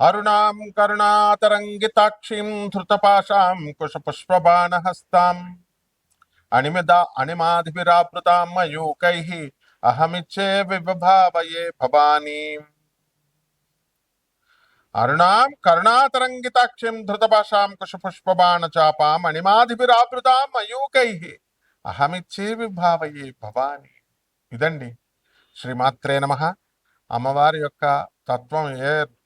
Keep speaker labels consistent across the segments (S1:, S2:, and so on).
S1: అరుణాం కరుణాతరంగితాక్షిం ధృతపాశాం కుశపుష్పబాణహస్తాం అణిమిద అణిమాధిభిరావృతాం మయూకై అహమిచ్చే విభావయే భవానీ. అరుణాం కరుణాతరంగితాక్షిం ధృతపాశాం కుశపుష్పబాణచాపాం అణిమాధిభిరావృతాం మయూకై అహమిచ్చే విభావయే భవానీ. ఇదండి. శ్రీమాత్రే నమ. అమ్మవారి యొక్క తత్వం ఏ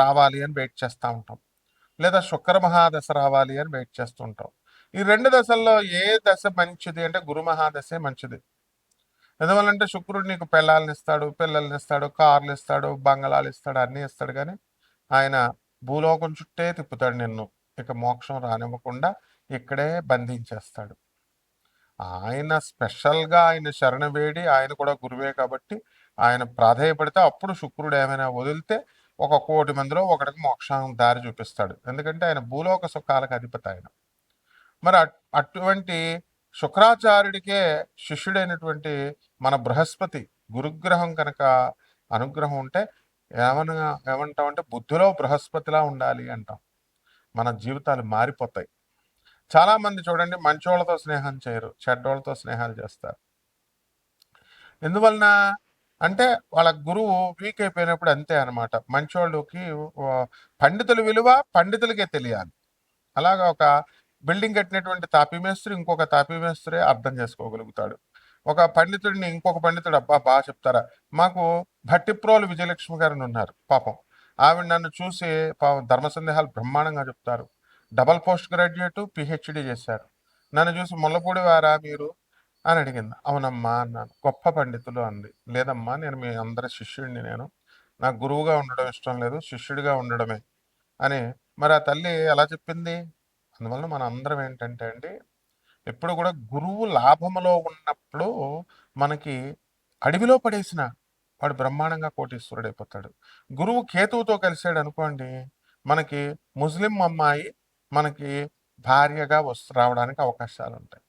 S1: రావాలి అని వెయిట్ చేస్తూ ఉంటాం. లేదా శుక్ర మహాదశ రావాలి అని వెయిట్ చేస్తూ ఉంటాం. ఈ రెండు దశల్లో ఏ దశ మంచిది అంటే గురు మహాదశే మంచిది. ఎందువల్లంటే శుక్రుడు నీకు పిల్లల్ని ఇస్తాడు పిల్లల్ని ఇస్తాడు కార్లు ఇస్తాడు బంగళాలు ఇస్తాడు అన్నీ ఇస్తాడు కానీ ఆయన భూలోకం చుట్టే తిప్పుతాడు నిన్ను. ఇక మోక్షం రానివ్వకుండా ఇక్కడే బంధించేస్తాడు. ఆయన స్పెషల్గా ఆయన శరణ వేడి ఆయన కూడా గురువే కాబట్టి ఆయన ప్రాధేయపడితే అప్పుడు శుక్రుడు ఏమైనా వదిలితే ఒక కోటి మందిలో ఒకటికి మోక్షం దారి చూపిస్తాడు. ఎందుకంటే ఆయన భూలోక సుఖాలకు అధిపతి ఆయన. మరి అట్- అటువంటి శుక్రాచార్యుడికే శిష్యుడైనటువంటి మన బృహస్పతి గురుగ్రహం కనుక అనుగ్రహం ఉంటే ఏమన్నా ఏమంటామంటే బుద్ధిలో బృహస్పతిలా ఉండాలి అంటాం. మన జీవితాలు మారిపోతాయి. చాలా మంది చూడండి మంచోళ్ళతో స్నేహం చేయరు చెడ్డోళ్ళతో స్నేహాలు చేస్తారు. ఎందువలన అంటే వాళ్ళ గురువు వీక్ అయిపోయినప్పుడు అంతే అనమాట మంచోళ్ళకి పండితుల విలువ పండితులకే తెలియాలి. అలాగా ఒక బిల్డింగ్ కట్టినటువంటి తాపీమేస్త్రి ఇంకొక తాపీ మేస్త్రి అర్థం చేసుకోగలుగుతాడు. ఒక పండితుడిని ఇంకొక పండితుడు అబ్బా బాగా చెప్తారా? మాకు భట్టిప్రోలు విజయలక్ష్మి గారిని ఉన్నారు పాపం. ఆవిడ నన్ను చూసి పాపం ధర్మ సందేహాలు బ్రహ్మాండంగా చెప్తారు. డబల్ పోస్ట్ గ్రాడ్యుయేట్ పిహెచ్డి చేశారు. నన్ను చూసి ముల్లపూడి వారా మీరు? అని అడిగింది. అవునమ్మా అన్నాను. గొప్ప పండితులు అంది లేదమ్మా నేను మీ అందరి శిష్యుడిని నేను. నాకు గురువుగా ఉండడం ఇష్టం లేదు శిష్యుడిగా ఉండడమే. అని మరి ఆ తల్లి ఎలా చెప్పింది? అందువలన మన అందరం ఏంటంటే అండి ఎప్పుడు కూడా గురువు లాభములో ఉన్నప్పుడు మనకి అడవిలో పడేసిన వాడు బ్రహ్మాండంగా కోటీశ్వరుడు అయిపోతాడు. గురువు కేతువుతో కలిసాడు అనుకోండి మనకి ముస్లిం అమ్మాయి మనకి భార్యగా వస్తు రావడానికి అవకాశాలు ఉంటాయి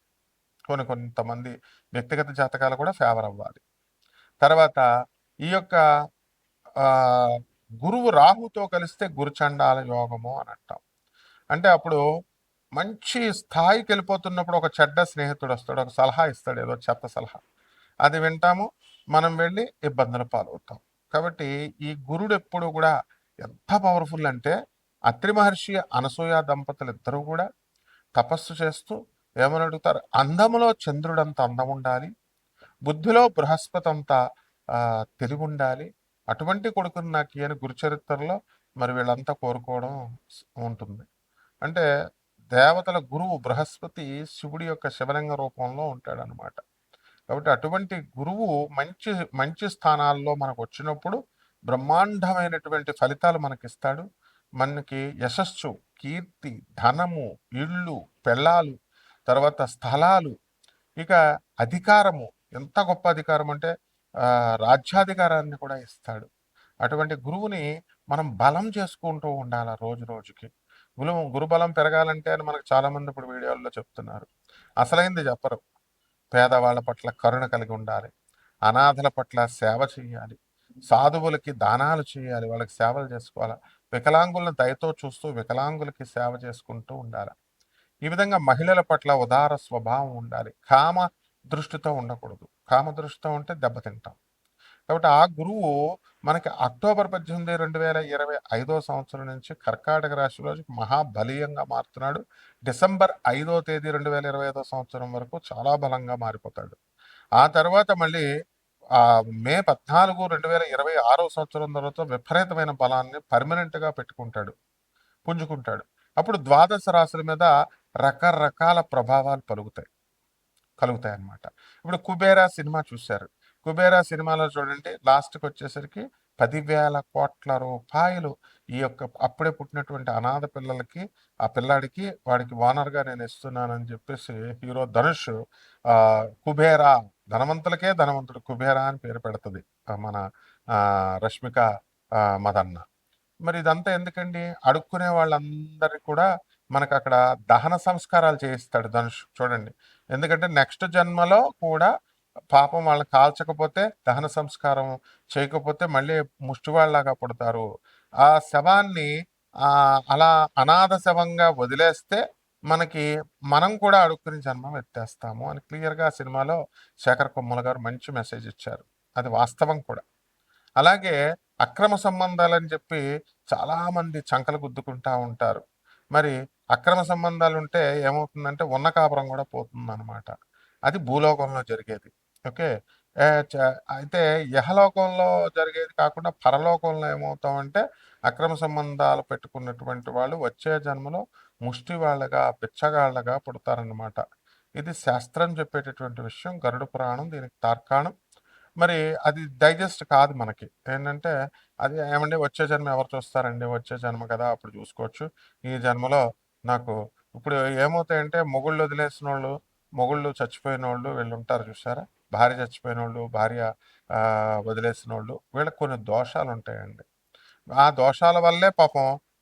S1: కొన్ని కొంతమంది వ్యక్తిగత జాతకాలు కూడా ఫేవర్ అవ్వాలి. తర్వాత ఈ యొక్క గురువు రాహుతో కలిస్తే గురుచండాల యోగము అని అంటాం. అంటే అప్పుడు మంచి స్థాయికి వెళ్ళిపోతున్నప్పుడు ఒక చెడ్డ స్నేహితుడు వస్తాడు ఒక సలహా ఇస్తాడు ఏదో చెత్త సలహా. అది వింటాము మనం వెళ్ళి ఇబ్బందులు పాలవుతాం. కాబట్టి ఈ గురుడు ఎప్పుడు కూడా ఎంత పవర్ఫుల్ అంటే అత్రి మహర్షి అనసూయ దంపతులు ఇద్దరూ కూడా తపస్సు చేస్తూ ఏమని అడుగుతారు? అందములో చంద్రుడంత అందం ఉండాలి బుద్ధిలో బృహస్పతి అంత తెలివి ఉండాలి అటువంటి కొడుకుని నాకు ఈయన గురుచరిత్రలో మరి వీళ్ళంతా కోరుకోవడం ఉంటుంది. అంటే దేవతల గురువు బృహస్పతి శివుడి యొక్క శివలింగ రూపంలో ఉంటాడనమాట కాబట్టి అటువంటి గురువు మంచి మంచి స్థానాల్లో మనకు వచ్చినప్పుడు బ్రహ్మాండమైనటువంటి ఫలితాలు మనకి ఇస్తాడు మనకి యశస్సు కీర్తి ధనము ఇళ్ళు పెళ్ళాలు తర్వాత స్థలాలు. ఇక అధికారము. ఎంత గొప్ప అధికారం అంటే రాజ్యాధికారాన్ని కూడా ఇస్తాడు. అటువంటి గురువుని మనం బలం చేసుకుంటూ ఉండాలి రోజు రోజుకి. గురు గురుబలం పెరగాలంటే అని మనకు చాలామంది ఇప్పుడు వీడియోల్లో చెప్తున్నారు. అసలైంది చెప్పరు. పేదవాళ్ళ పట్ల కరుణ కలిగి ఉండాలి. అనాథల పట్ల సేవ చేయాలి సాధువులకి దానాలు చేయాలి వాళ్ళకి సేవలు చేసుకోవాలి. వికలాంగులను దయతో చూస్తూ వికలాంగులకి సేవ చేసుకుంటూ ఉండాలి. ఈ విధంగా మహిళల పట్ల ఉదార స్వభావం ఉండాలి. కామ దృష్టితో ఉండకూడదు. కామ దృష్టితో ఉంటే దెబ్బతింటాం కాబట్టి ఆ గురువు మనకి అక్టోబర్ పద్దెనిమిది రెండు వేల ఇరవై ఐదో సంవత్సరం నుంచి కర్కాటక రాశిలో మహాబలీయంగా మారుతున్నాడు. డిసెంబర్ ఐదో తేదీ రెండు వేల ఇరవై ఐదో సంవత్సరం వరకు చాలా బలంగా మారిపోతాడు. ఆ తర్వాత మళ్ళీ ఆ మే పద్నాలుగు రెండు వేల ఇరవై ఆరో సంవత్సరం తర్వాత విపరీతమైన బలాన్ని పర్మనెంట్గా పెట్టుకుంటాడు. పుంజుకుంటాడు. అప్పుడు ద్వాదశ రాశుల మీద రకరకాల ప్రభావాలు పలుకుతాయి. కలుగుతాయి అన్నమాట ఇప్పుడు కుబేరా సినిమా చూశారు. కుబేరా సినిమాలో చూడండి లాస్ట్కి వచ్చేసరికి పదివేల కోట్ల రూపాయలు ఈ యొక్క అప్పుడే పుట్టినటువంటి అనాథ పిల్లలకి ఆ పిల్లాడికి వాడికి ఓనర్గా నేను ఇస్తున్నానని చెప్పేసి హీరో ధనుష్ ఆ కుబేరా ధనవంతులకే ధనవంతుడు కుబేరా అని పేరు పెడుతుంది మన రష్మిక మదన్న. మరి ఇదంతా ఎందుకండి? అడుక్కునే వాళ్ళందరికీ కూడా మనకు అక్కడ దహన సంస్కారాలు చేయిస్తాడు ధనుష్. చూడండి. ఎందుకంటే నెక్స్ట్ జన్మలో కూడా పాపం వాళ్ళని కాల్చకపోతే దహన సంస్కారం చేయకపోతే మళ్ళీ ముష్టివాళ్ళలాగా పుడతారు. ఆ శవాన్ని అలా అనాథ శవంగా వదిలేస్తే మనకి మనం కూడా అడుక్కుని జన్మం ఎత్తేస్తాము అని క్లియర్గా సినిమాలో శేఖర్ కొమ్మల గారు మంచి మెసేజ్ ఇచ్చారు. అది వాస్తవం కూడా. అలాగే అక్రమ సంబంధాలని చెప్పి చాలామంది చంకలు గుద్దుకుంటా ఉంటారు. మరి అక్రమ సంబంధాలు ఉంటే ఏమవుతుందంటే ఉన్న కాపురం కూడా పోతుంది అనమాట అది భూలోకంలో జరిగేది. ఓకే? చ- అయితే యహలోకంలో జరిగేది కాకుండా పరలోకంలో ఏమవుతామంటే అక్రమ సంబంధాలు పెట్టుకున్నటువంటి వాళ్ళు వచ్చే జన్మలో ముష్టి వాళ్ళగా బిచ్చగాళ్ళగా పుడతారనమాట ఇది శాస్త్రం చెప్పేటటువంటి విషయం. గరుడ పురాణం దీనికి తార్కాణం. మరి అది డైజెస్ట్ కాదు మనకి. ఏంటంటే అది ఏమండి? వచ్చే జన్మ ఎవరు చూస్తారండి? వచ్చే జన్మ కదా అప్పుడు చూసుకోవచ్చు. ఈ జన్మలో నాకు ఇప్పుడు ఏమవుతాయంటే మొగుళ్ళు వదిలేసిన వాళ్ళు మొగుళ్ళు చచ్చిపోయిన వాళ్ళు వీళ్ళు ఉంటారు చూసారా భార్య చచ్చిపోయిన వాళ్ళు భార్య వదిలేసిన వాళ్ళు వీళ్ళకి కొన్ని దోషాలు ఉంటాయండి ఆ దోషాల వల్లే పాపం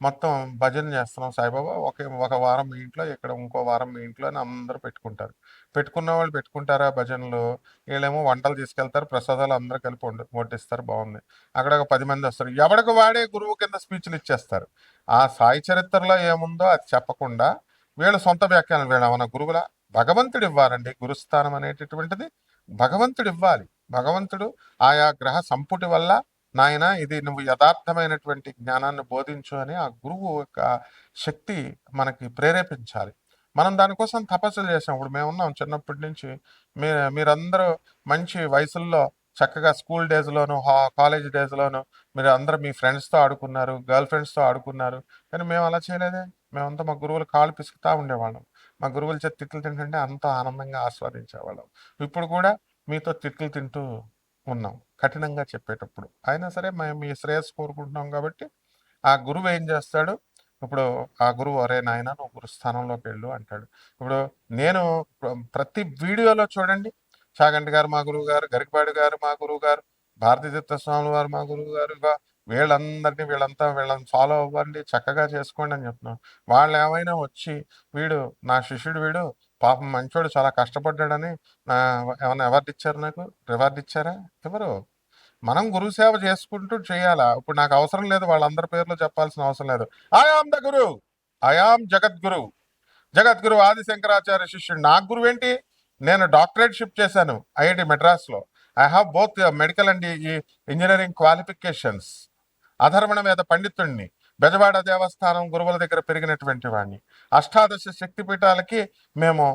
S1: మొత్తం భజన చేస్తున్నాం సాయిబాబా. ఒక ఒక వారం మీ ఇంట్లో ఇక్కడ ఇంకో వారం మీ ఇంట్లో అని అందరూ పెట్టుకుంటారు. పెట్టుకున్న వాళ్ళు పెట్టుకుంటారా భజనలు? వీళ్ళేమో వంటలు తీసుకెళ్తారు ప్రసాదాలు అందరూ కలిపి వండు వడ్డిస్తారు. బాగుంది. అక్కడ ఒక పది మంది వస్తారు. ఎవడికి వాడే గురువు కింద స్పీచ్లు ఇచ్చేస్తారు. ఆ సాయి చరిత్రలో ఏముందో అది చెప్పకుండా వీళ్ళ సొంత వ్యాఖ్యానం వీళ్ళ మన గురువుల? భగవంతుడు ఇవ్వాలండి. గురుస్థానం అనేటటువంటిది భగవంతుడు ఇవ్వాలి. భగవంతుడు ఆయా గ్రహ సంపుటి వల్ల నాయన ఇది నువ్వు యథార్థమైనటువంటి జ్ఞానాన్ని బోధించు అని ఆ గురువు యొక్క శక్తి మనకి ప్రేరేపించాలి. మనం దానికోసం తపస్సులు చేసాం. ఇప్పుడు మేము ఉన్నాం చిన్నప్పటి నుంచి. మీ మీరందరూ మంచి వయసుల్లో చక్కగా స్కూల్ డేస్లోను కాలేజ్ డేస్లోను మీరు అందరూ మీ ఫ్రెండ్స్తో ఆడుకున్నారు గర్ల్ ఫ్రెండ్స్తో ఆడుకున్నారు. కానీ మేము అలా చేయలేదే. మేమంతా మా గురువులు కాళ్ళు పిసుకుతా ఉండేవాళ్ళం. మా గురువుల చేత తిట్లు తింటుంటే అంత ఆనందంగా ఆస్వాదించేవాళ్ళం. ఇప్పుడు కూడా మీతో తిట్లు తింటూ ఉన్నాం. కఠినంగా చెప్పేటప్పుడు. అయినా సరే మేము మీ శ్రేయస్సు కోరుకుంటున్నాం కాబట్టి ఆ గురువు ఏం చేస్తాడు? ఇప్పుడు ఆ గురువు అరే నాయన నువ్వు గురుస్థానంలోకి వెళ్ళు అంటాడు. ఇప్పుడు నేను ప్రతి వీడియోలో చూడండి. చాగంటి గారు మా గురువు గారు గరికపాడు గారు మా గురువు గారు భారతీ స్వామి వారు మా గురువు గారు ఇక వీళ్ళందరినీ వీళ్ళంతా వీళ్ళని ఫాలో అవ్వండి చక్కగా చేసుకోండి అని చెప్తున్నాం వాళ్ళు ఏమైనా వచ్చి వీడు నా శిష్యుడు వీడు పాపం మంచోడు చాలా కష్టపడ్డాడని నా ఏమైనా అవార్డు ఇచ్చారు నాకు? రివార్డు ఇచ్చారా? ఎవరు? మనం గురు సేవ చేసుకుంటూ చేయాలా? ఇప్పుడు నాకు అవసరం లేదు వాళ్ళందరి పేర్లు చెప్పాల్సిన అవసరం లేదు. ఆయాం ద గురు. ఆయాం జగద్గురు. జగద్గురు ఆది శంకరాచార్య శిష్యుడు. నా గురువు ఏంటి నేను డాక్టరేట్ షిప్ చేశాను ఐఐటి మెడ్రాస్లో. I have both medical and ఈ ఇంజనీరింగ్ క్వాలిఫికేషన్స్. అధర్వణ మీద పండితుడిని బెజవాడ దేవస్థానం గురువుల దగ్గర పెరిగినటువంటి వాడిని అష్టాదశ శక్తిపీఠాలకి మేము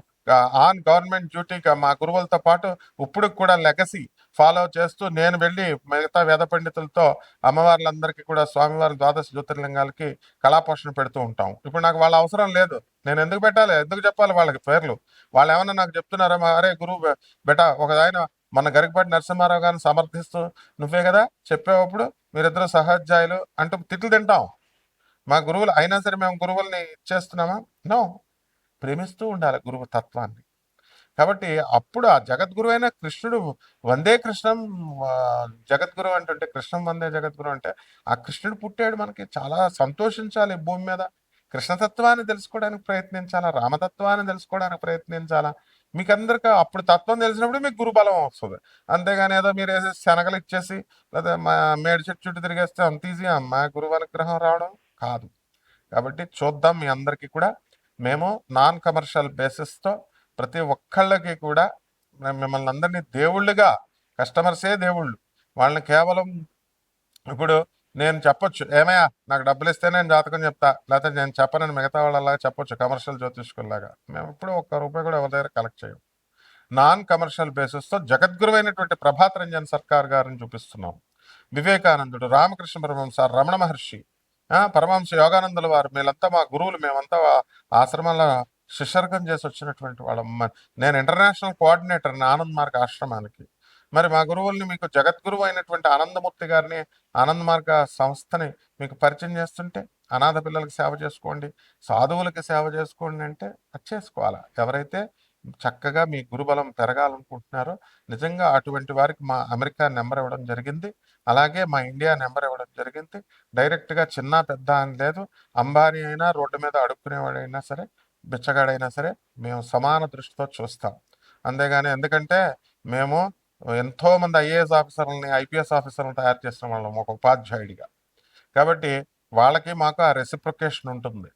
S1: ఆన్ గవర్నమెంట్ డ్యూటీగా మా గురువులతో పాటు ఇప్పుడు కూడా లెగసీ ఫాలో చేస్తూ నేను వెళ్ళి మిగతా వేద పండితులతో అమ్మవార్లందరికీ కూడా స్వామివారి ద్వాదశ జ్యోతిర్లింగాలకి కళాపోషణ పెడుతూ ఉంటాం. ఇప్పుడు నాకు వాళ్ళ అవసరం లేదు. నేను ఎందుకు పెట్టాలి? ఎందుకు చెప్పాలి వాళ్ళకి పేర్లు? వాళ్ళు ఏమన్నా నాకు చెప్తున్నారా? అరే గురువు బెట ఒక ఆయన మన గరికపాటి నరసింహారావు గారిని సమర్థిస్తూ నువ్వే కదా చెప్పేటప్పుడు మీరిద్దరు సహాధ్యాయులు అంటూ తిట్లు తింటాం. మా గురువులు అయినా సరే మేము గురువుల్ని ఇచ్చేస్తున్నామా నో. ప్రేమిస్తూ ఉండాలి గురువు తత్వాన్ని. కాబట్టి అప్పుడు ఆ జగద్గురు అయిన కృష్ణుడు వందే కృష్ణం జగద్గురు అంటుంటే కృష్ణం వందే జగద్గురు అంటే ఆ కృష్ణుడు పుట్టాడు మనకి చాలా సంతోషించాలి భూమి మీద. కృష్ణతత్వాన్ని తెలుసుకోవడానికి ప్రయత్నించాలా? రామతత్వాన్ని తెలుసుకోవడానికి ప్రయత్నించాలా? మీకు అందరికీ అప్పుడు తత్వం తెలిసినప్పుడు మీకు గురుబలం వస్తుంది. అంతేగాని ఏదో మీరు వేసే శనగలు ఇచ్చేసి లేదా మా మేడి చెట్టు చుట్టూ తిరిగేస్తే అంత ఈజీ మా గురువు అనుగ్రహం రావడం కాదు. కాబట్టి చూద్దాం మీ అందరికీ కూడా. మేము నాన్ కమర్షియల్ బేసిస్తో ప్రతి ఒక్కళ్ళకి కూడా మేము మిమ్మల్ని అందరినీ దేవుళ్ళుగా కస్టమర్సే దేవుళ్ళు. వాళ్ళని కేవలం ఇప్పుడు నేను చెప్పొచ్చు. ఏమయ్యా నాకు డబ్బులు ఇస్తే నేను జాతకం చెప్తా. లేకపోతే నేను చెప్పనని మిగతా వాళ్ళలాగా చెప్పొచ్చు కమర్షియల్ జ్యోతిష్కుల్లాగా. మేము ఇప్పుడు ఒక్క రూపాయి కూడా ఎవరి దగ్గర కలెక్ట్ చేయం నాన్ కమర్షియల్ బేసిస్తో జగద్గురువైనటువంటి ప్రభాత్ రంజన్ సర్కార్ గారిని చూపిస్తున్నాం వివేకానందుడు రామకృష్ణ పరమహంస రమణ మహర్షి పరమహంస యోగానందుల వారు వీళ్ళంతా మా గురువులు మేమంతా ఆశ్రమంలో శిష్యర్గం చేసి వచ్చినటువంటి వాళ్ళం. నేను ఇంటర్నేషనల్ కోఆర్డినేటర్ ఆనంద్ మార్గ ఆశ్రమానికి. మరి మా గురువుల్ని మీకు జగద్గురువు అయినటువంటి ఆనందమూర్తి గారిని ఆనంద్ మార్గ సంస్థని మీకు పరిచయం చేస్తుంటే అనాథ పిల్లలకి సేవ చేసుకోండి సాధువులకి సేవ చేసుకోండి అంటే అది చేసుకోవాలా? ఎవరైతే చక్కగా మీ గురుబలం పెరగాలనుకుంటున్నారో నిజంగా అటువంటి వారికి మా అమెరికా నెంబర్ ఇవ్వడం జరిగింది. అలాగే మా ఇండియా నెంబర్ ఇవ్వడం జరిగింది. డైరెక్ట్గా చిన్న పెద్ద అని లేదు. అంబానీ అయినా రోడ్డు మీద అడుక్కునేవాడైనా సరే బిచ్చగాడైనా సరే మేము సమాన దృష్టితో చూస్తాం. అంతేగాని ఎందుకంటే మేము ఎంతో మంది ఐఏఎస్ ఆఫీసర్లని ఐపీఎస్ ఆఫీసర్లను తయారు చేసిన వాళ్ళం ఒక ఉపాధ్యాయుడిగా. కాబట్టి వాళ్ళకి మాకు ఆ రెసిప్రొకేషన్ ఉంటుంది.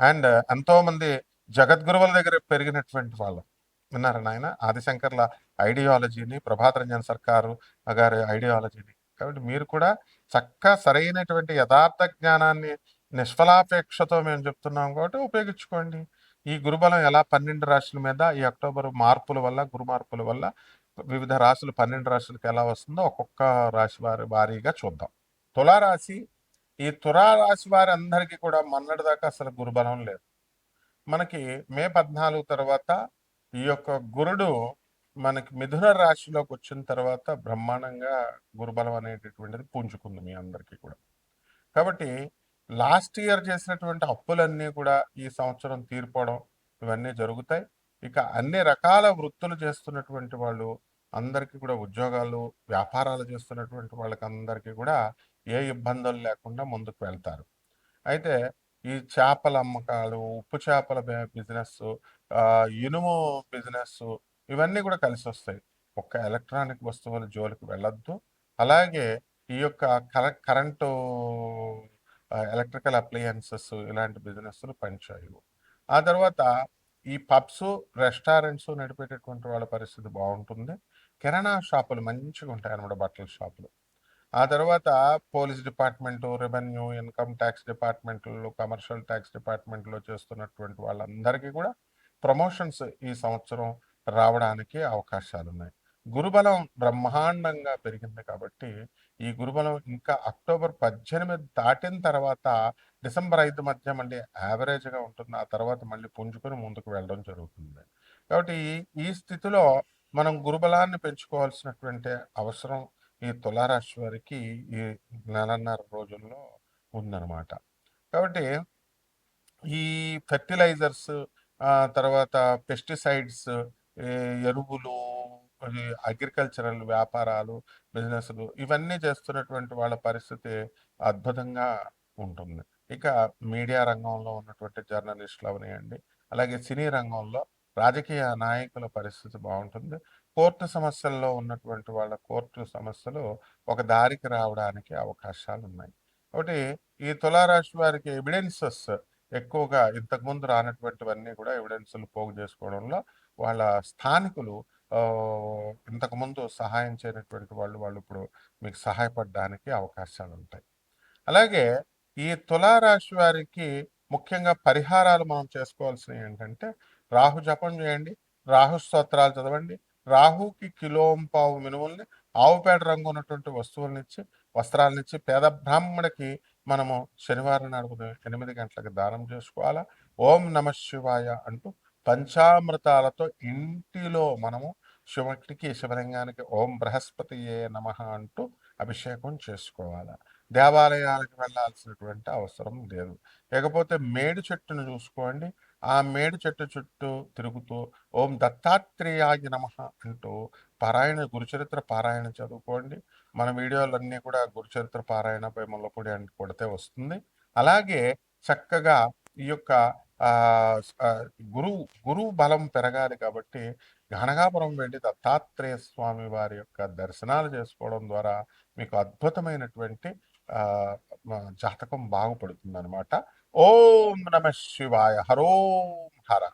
S1: అండ్ ఎంతోమంది జగద్గురువుల దగ్గర పెరిగినటువంటి వాళ్ళం. విన్నారా నాయన? ఆదిశంకర్ల ఐడియాలజీని ప్రభాత్ రంజన్ సర్కారు గారి ఐడియాలజీని. కాబట్టి మీరు కూడా చక్కగా సరైనటువంటి యథార్థ జ్ఞానాన్ని నిష్ఫలాపేక్షతో మేము చెప్తున్నాం కాబట్టి ఉపయోగించుకోండి. ఈ గురుబలం ఎలా పన్నెండు రాశుల మీద ఈ అక్టోబర్ మార్పుల వల్ల గురు మార్పుల వల్ల వివిధ రాశులు పన్నెండు రాశులకు ఎలా వస్తుందో ఒక్కొక్క రాశి వారి వారీగా చూద్దాం. తులారాశి ఈ తులారాశి వారి అందరికీ కూడా మొన్నటిదాకా అసలు గురుబలం లేదు. మనకి మే పద్నాలుగు తర్వాత ఈ యొక్క గురుడు మనకి మిథున రాశిలోకి వచ్చిన తర్వాత బ్రహ్మాండంగా గురుబలం అనేటటువంటిది పుంజుకుంది మీ అందరికీ కూడా. కాబట్టి లాస్ట్ ఇయర్ చేసినటువంటి అప్పులన్నీ కూడా ఈ సంవత్సరం తీర్పడం ఇవన్నీ జరుగుతాయి. ఇక అన్ని రకాల వృత్తులు చేస్తున్నటువంటి వాళ్ళు అందరికీ కూడా ఉద్యోగాలు వ్యాపారాలు చేస్తున్నటువంటి వాళ్ళకి అందరికీ కూడా ఏ ఇబ్బందులు లేకుండా ముందుకు వెళ్తారు. అయితే ఈ చేపల అమ్మకాలు ఉప్పు చేపల బిజినెస్ ఇనుము బిజినెస్ ఇవన్నీ కూడా కలిసి వస్తాయి. ఒక్క ఎలక్ట్రానిక్ వస్తువుల జోలికి వెళ్ళొద్దు. అలాగే ఈ యొక్క కరెంటు ఎలక్ట్రికల్ అప్లయన్సెస్ ఇలాంటి బిజినెస్లు పనిచేయవు. ఆ తర్వాత ఈ పబ్స్ రెస్టారెంట్స్ నడిపేటటువంటి వాళ్ళ పరిస్థితి బాగుంటుంది. కిరాణా షాపులు మంచిగా ఉంటాయి అనమాట బట్టల షాపులు. ఆ తర్వాత police department revenue income tax డిపార్ట్మెంట్లో కమర్షియల్ ట్యాక్స్ డిపార్ట్మెంట్లో చేస్తున్నటువంటి వాళ్ళందరికీ కూడా ప్రమోషన్స్ ఈ సంవత్సరం రావడానికి అవకాశాలు ఉన్నాయి గురుబలం బ్రహ్మాండంగా పెరిగింది కాబట్టి ఈ గురుబలం ఇంకా అక్టోబర్ పద్దెనిమిది దాటిన తర్వాత డిసెంబర్ ఐదు మధ్య మళ్ళీ యావరేజ్గా ఉంటుంది. ఆ తర్వాత మళ్ళీ పుంజుకొని ముందుకు వెళ్ళడం జరుగుతుంది. కాబట్టి ఈ స్థితిలో మనం గురుబలాన్ని పెంచుకోవాల్సినటువంటి అవసరం ఈ తులారాశి వారికి ఈ నెలన్నర రోజుల్లో ఉందన్నమాట. కాబట్టి ఈ ఫెర్టిలైజర్స్ తర్వాత పెస్టిసైడ్స్ ఎరువులు అగ్రికల్చరల్ వ్యాపారాలు బిజినెస్లు ఇవన్నీ చేస్తున్నటువంటి వాళ్ళ పరిస్థితి అద్భుతంగా ఉంటుంది. ఇక మీడియా రంగంలో ఉన్నటువంటి జర్నలిస్టులు అవనివ్వండి అలాగే సినీ రంగంలో రాజకీయ నాయకుల పరిస్థితి బాగుంటుంది. కోర్టు సమస్యల్లో ఉన్నటువంటి వాళ్ళ కోర్టు సమస్యలు ఒక దారికి రావడానికి అవకాశాలు ఉన్నాయి కాబట్టి ఈ తులారాశి వారికి ఎవిడెన్సెస్ ఎక్కువగా ఇంతకుముందు రానటువంటివన్నీ కూడా ఎవిడెన్సులు పోగు చేసుకోవడంలో వాళ్ళ స్థానికులు ఇంతకుముందు సహాయం చేయనటువంటి వాళ్ళు వాళ్ళు ఇప్పుడు మీకు సహాయపడడానికి అవకాశాలు ఉంటాయి అలాగే ఈ తులారాశి వారికి ముఖ్యంగా పరిహారాలు మనం చేసుకోవాల్సినవి ఏంటంటే రాహు జపం చేయండి రాహు స్తోత్రాలు చదవండి రాహుకి కిలోంపావు మినుముల్ని ఆవుపేట రంగు ఉన్నటువంటి వస్తువులనిచ్చి వస్త్రాలనిచ్చి పేద బ్రాహ్మణికి మనము శనివారం నాడు ఎనిమిది గంటలకు దానం చేసుకోవాలా? ఓం నమ శివాయ అంటూ పంచామృతాలతో ఇంటిలో మనము శివుడికి శివలింగానికి ఓం బృహస్పతి ఏ నమ అంటూ అభిషేకం చేసుకోవాలి. దేవాలయాలకు వెళ్ళాల్సినటువంటి అవసరం లేదు. లేకపోతే మేడి చెట్టును చూసుకోండి. ఆ మేడి చెట్టు చుట్టూ తిరుగుతూ ఓం దత్తాత్రేయాయ నమ అంటూ పారాయణ గురుచరిత్ర పారాయణ చదువుకోండి. మన వీడియోలన్నీ కూడా గురుచరిత్ర పారాయణపై ముల్లపొడి అని కొడితే వస్తుంది. అలాగే చక్కగా ఈ యొక్క గురువు గురువు బలం పెరగాలి కాబట్టి గణగాపురం వెళ్ళి దత్తాత్రేయ స్వామి వారి యొక్క దర్శనాలు చేసుకోవడం ద్వారా మీకు అద్భుతమైనటువంటి జాతకం బాగుపడుతుంది అనమాట ఓం నమ శివాయ. హరోం హర.